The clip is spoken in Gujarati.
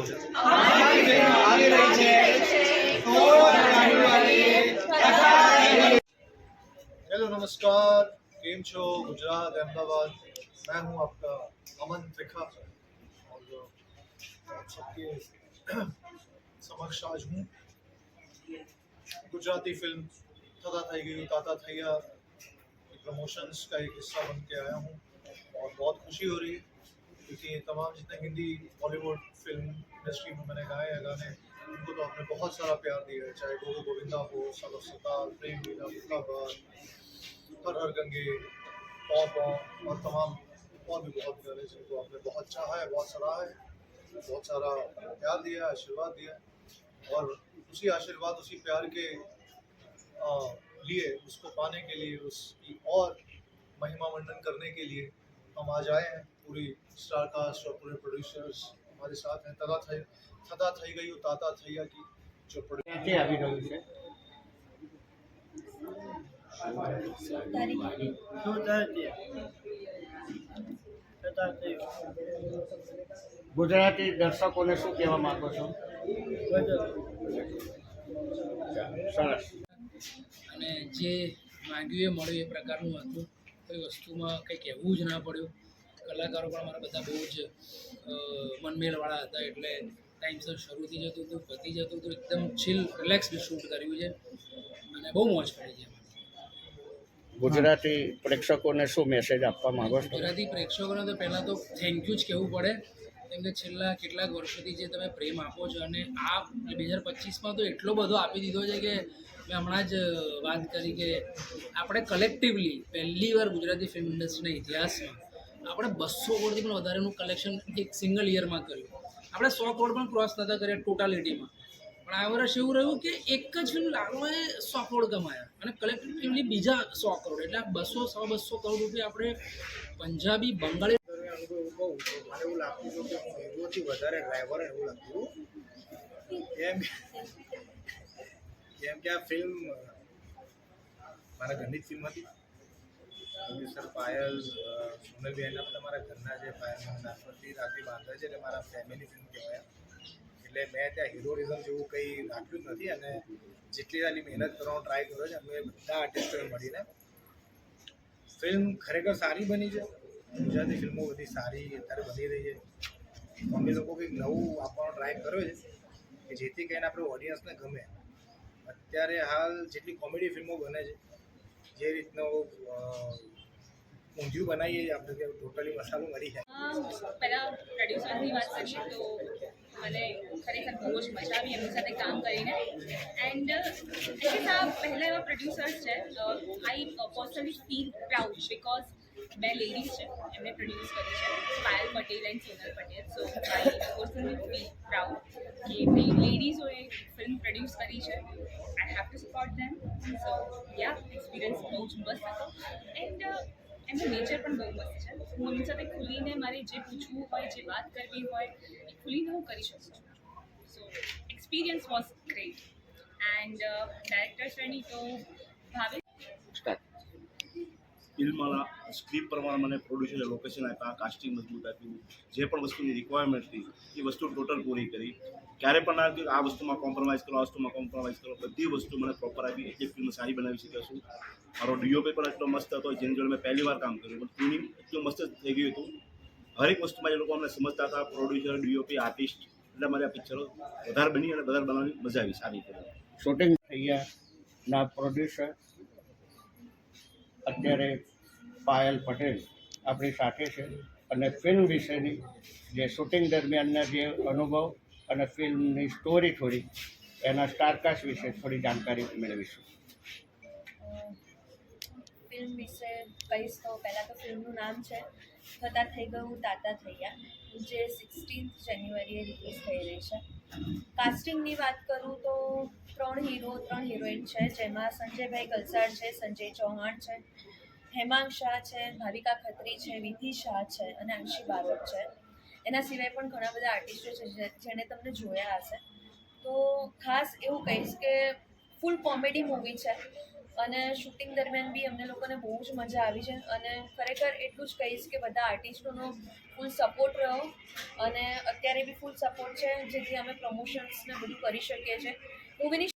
हेलो, नमस्कार। Game show Gujarat, Ahmedabad. मैं हूँ आपका अमन त्रिखा। और सबके समक्ष आज हूँ। गुजराती फ़िल्म थता थाई गई, ताता थैया प्रमोशंस का एक हिस्सा बन के आया हूँ। और बहुत खुशी हो रही है। क्योंकि तमाम जितने हिंदी बॉलीवुड फ़िल्म इंडस्ट्री में मैंने गाए हैं, गाने, उनको तो आपने बहुत सारा प्यार दिया है, चाहे गोगो गोविंदा हो, सालो सताल प्रेम लीला मुक्ताबाद हर हर गंगे पौ पौ और तमाम और भी बहुत गाने जिनको आपने बहुत चाहा है, बहुत सराहा है, बहुत सारा प्यार दिया आशीर्वाद दिया और उसी आशीर्वाद, उसी प्यार के लिए, उसको पाने के लिए, उसकी और महिमा मंडन करने के लिए हम आज आए हैं। पूरी स्टार कास्ट और पूरे प्रोड्यूसर्स हमारे साथ हैं तथा થઈ થતા થઈ ગયું તાતા થૈયા की जो प्रोड्यूसर ક્યાંથી આવી રહ્યું છે ગુજરાતી દર્શકોને શું કહેવા માંગો છો સરસ અને જે માંગ્યું એ મળ્યું એ પ્રકારનું હતું કોઈ વસ્તુમાં કંઈ કહેવું જ ના પડ્યું કલાકારો પણ અમારા બધા બહુ જ અ, મનમેલવાળા હતા એટલે ટાઈમસર શરૂ થઈ જતું હતું પતી જતું હતું એકદમ ચિલ રિલેક્સ શૂટ કર્યું છે. અને બહુ મોજ પડી છે ગુજરાતી પ્રેક્ષકોને શું મેસેજ આપવા માંગો છો? ગુજરાતી પ્રેક્ષકોને તો પહેલાં તો થેન્ક યુ જ કહેવું પડે. કેમ કે છેલ્લા કેટલાક વર્ષોથી જે તમે પ્રેમ આપો છો અને આ બે હજાર પચીસમાં તો એટલો બધો આપી દીધો છે કે મેં હમણાં જ વાત કરી કે આપણે કલેક્ટિવલી પહેલી વાર ગુજરાતી ફિલ્મ ઇન્ડસ્ટ્રીના ઇતિહાસમાં આપણે બસો કરોડથી પણ વધારેનું કલેક્શન એક સિંગલ યરમાં કર્યું. આપણે સો કરોડ પણ ક્રોસ નહોતા કર્યા ટોટાલિટીમાં પણ આ વર્ષ એવું રહ્યું કે એક જ ફિલ્મ લાગોએ સો કરોડ કમાયા. અને કલેક્ટિવલી બીજા સો કરોડ. એટલે બસો સો બસો કરોડ રૂપિયા આપણે પંજાબી, બંગાળી મને એવું લાગતું કે વધારે ડ્રાઈવર એવું લાગતું. કેમ કે આ ફિલ્મ મારા ઘરની ફિલ્મ હતી. પ્રોડ્યુસર પાયલ સોનલબેન બધા મારા ઘરના જે પાયલ નાનપણથી રાતે બાંધે છે, એટલે મારા ફેમિલી ફિલ્મ કહેવાય. એટલે મેં ત્યાં હિરોરિઝમ જેવું કંઈ રાખ્યું નથી અને જેટલી આની મહેનત કરવાનો ટ્રાય કર્યો છે, અમે બધા આર્ટિસ્ટોને મળીને ફિલ્મ ખરેખર સારી બની છે. ગુજરાતી ફિલ્મો બધી સારી અત્યારે બની રહી છે. અમે લોકો કંઈક નવું આપવાનો ટ્રાય કર્યો છે કે જેથી કરીને આપણે ઓડિયન્સને ગમે. અત્યારે હાલ જેટલી કોમેડી ફિલ્મો બને છે જે રીતનો ઊંધિયું બનાવીએ આપણે કે ટોટલી મસાલો મળી જાય. પહેલાં પ્રોડ્યુસરની વાત કરીએ તો મને ખરેખર બહુ જ મજા આવી એમની સાથે કામ કરીને. એન્ડ એક્ચુઅલી આ પહેલા એવા પ્રોડ્યુસર્સ છે I personally feel proud because બે લેડીઝ છે, એમને પ્રોડ્યુસ કરી છે, Payal Patel and Sonal Patel. So I personally feel proud કે ભાઈ લેડીઝોએ ફિલ્મ પ્રોડ્યુસ કરી છે. I have to support them so yeah experience બહુ જ મસ્ત હતો. એન્ડ એમનું નેચર પણ બહુ મસ્ત છે. હું એમની સાથે ખુલીને મારે જે પૂછવું હોય, જે વાત કરવી હોય, એ ખુલીને હું કરી શકું છું. So experience was great and director Shreni તો ભાવે. સ્ટાર્ટ ફિલ્મના સ્ક્રિપ્ટ પ્રમાણે મને પ્રોડ્યુસરે લોકેશન આપ્યા કાસ્ટિંગ મજબૂત આપ્યું જે પણ વસ્તુની રિક્વાયરમેન્ટ હતી, એ વસ્તુ ટોટલ પૂરી કરી. ક્યારે પણ ના આ વસ્તુમાં કોમ્પ્રોમાઇઝ કરો, આ વસ્તુમાં કોમ્પ્રોમાઇઝ કરો, બધી વસ્તુ મને પ્રોપર આપી. એટલે ફિલ્મ સારી બનાવી શકીશું મારો ડીઓપી પણ એટલો મસ્ત હતો, જેની જોડે મેં પહેલી વાર કામ કર્યું. પણ ટ્યુનિંગ એટલું મસ્ત થઈ ગયું હતું. હરેક વસ્તુમાં એ લોકો અમને સમજતા હતા પ્રોડ્યુસર ડીઓપી આર્ટિસ્ટ એટલે મારે આ પિક્ચરો વધારે બની અને વધારે બનાવવાની મજા આવી, સારી શૂટિંગ થઈ ગયા. ના પ્રોડ્યુસર અત્યારે પાયલ પટેલ આપણી સાથે છે અને ફિલ્મ વિશેની જે શૂટિંગ દરમિયાનના જે અનુભવ અને ફિલ્મની સ્ટોરી થોડી, એના સ્ટારકાસ્ટ વિશે થોડી જાણકારી મેળવીશું. ફિલ્મ વિશે કહીશ તો પહેલાં તો ફિલ્મનું નામ છે, થતા થઈ ગયું, તાતા થયા, જે સિક્સટીન્થ જાન્યુઆરીએ રિલીઝ થઈ રહી છે. કાસ્ટિંગની વાત કરું તો ત્રણ હીરો ત્રણ હિરોઈન છે, જેમાં સંજયભાઈ ગલસાડ છે, સંજય ચૌહાણ છે, હેમાંગ શાહ છે, ભાવિકા ખત્રી છે, વિધિ શાહ છે અને અંશી બારોટ છે. એના સિવાય પણ ઘણા બધા આર્ટિસ્ટો છે જે- જેને તમને જોયા હશે. તો ખાસ એવું કહીશ કે ફૂલ કોમેડી મૂવી છે. અને શૂટિંગ દરમિયાન બી અમને લોકોને બહુ જ મજા આવી છે. અને ખરેખર એટલું જ કહીશ કે બધા આર્ટિસ્ટોનો ફૂલ સપોર્ટ રહ્યો અને અત્યારે બી ફૂલ સપોર્ટ છે, જેથી અમે પ્રમોશન્સને બધું કરી શકીએ છીએ. મૂવીની